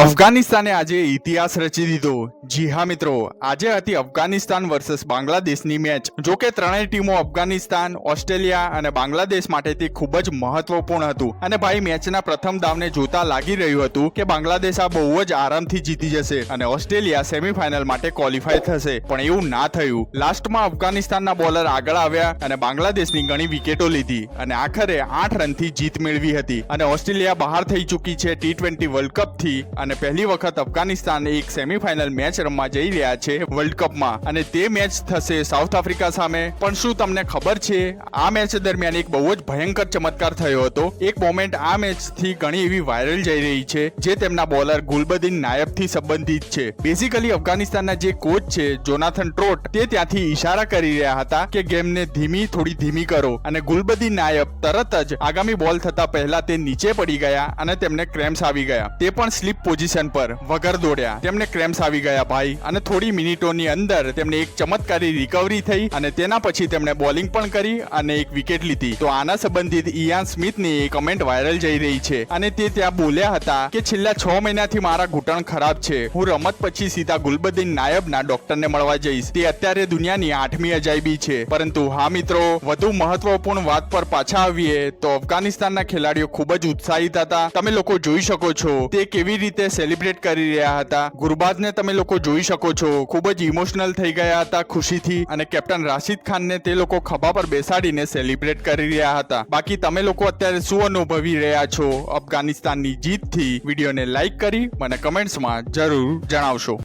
અફઘાનિસ્તાને આજે ઇતિહાસ રચી દીધો. જી હા, મિત્રો. આજે હતી અફઘાનિસ્તાન વર્સસ બાંગ્લાદેશની મેચ જો કે ત્રણેય ટીમો અફઘાનિસ્તાન, ઓસ્ટ્રેલિયા અને બાંગ્લાદેશ માટેથી ખૂબ જ મહત્વપૂર્ણ હતું. અને ભાઈ, મેચના પ્રથમ દાવને જોતા લાગી રહ્યું હતું કે બાંગ્લાદેશ આ બહુ જ આરામથી જીતી જશે અને ઓસ્ટ્રેલિયા સેમીફાઇનલ માટે ક્વોલિફાય થશે. પણ એવું ના થયું. લાસ્ટમાં અફઘાનિસ્તાનના બોલર આગળ આવ્યા અને બાંગ્લાદેશની ઘણી વિકેટો લીધી અને આખરે આઠ રનથી જીત મેળવી હતી. અને ઓસ્ટ્રેલિયા બહાર થઈ ચૂકી છે ટી ટ્વેન્ટી વર્લ્ડ કપથી અને પહેલી વખત અફઘાનિસ્તાન એક સેમીફાઇનલ મેચ રમવા જઈ રહ્યા છે વર્લ્ડ કપમાં અને તે મેચ થશે સાઉથ આફ્રિકા સામે. પણ શું તમને ખબર છે? આ મેચ દરમિયાન એક બહુ જ ભયંકર ચમત્કાર થયો હતો. એક મોમેન્ટ આ મેચથી ઘણી એવી વાયરલ જઈ રહી છે, જે તેમના બોલર ગુલબદીન નાયબથી સંબંધિત છે. બેઝિકલી અફઘાનિસ્તાનના જે કોચ છે જોનાથન ટ્રોટ તે ત્યાંથી ઈશારા કરી રહ્યા હતા કે ગેમને ધીમી, થોડી ધીમી કરો. અને ગુલબદીન નાયબ તરત જ આગામી બોલ થતા પહેલા તે નીચે પડી ગયા અને તેમને ક્રેમ્સ આવી ગયા. તે પણ સ્લીપ પોઝિશન પર વગર દોડ્યા. તેમને ક્રેમ્સ આવી ગયા ભાઈ. અને થોડી મિનિટોની અંદર તેમને એક ચમત્કારી રિકવરી થઈ અને તેના પછી તેમણે બોલિંગ પણ કરી અને એક વિકેટ લીધી. તો આના સંબંધિત ઇયાન સ્મિથની કમેન્ટ વાયરલ જઈ રહી છે. અને તે ત્યાં બોલ્યા હતા કે, છેલ્લા છ મહિનાથી મારા ઘૂંટણ ખરાબ છે. હું રમત પછી સીધા ગુલબદીન નાયબના ડોક્ટરને મળવા જઈશ. તે અત્યારે દુનિયાની આઠમી અજાયબી છે. પરંતુ હા મિત્રો, વધુ મહત્વપૂર્ણ વાત પર પાછા આવીએ તો અફઘાનિસ્તાનના ખેલાડીઓ ખૂબ જ ઉત્સાહિત હતા. તમે લોકો જોઈ શકો છો તે કેવી રીતે સેલિબ્રેટ કરી રહ્યા હતા. ગુરબાજને તમે લોકો જોઈ શકો છો. ખૂબ જ ઇમોશનલ થઈ ગયા હતા ખુશીથી અને કેપ્ટન રાશિદ ખાનને તે લોકો ખભા પર બેસાડીને સેલિબ્રેટ કરી રહ્યા હતા. બાકી તમે લોકો અત્યારે શું અનુભવી રહ્યા છો? અફઘાનિસ્તાનની જીતથી વિડીયોને લાઇક કરી, મને કમેન્ટ્સમાં જરૂર જણાવશો.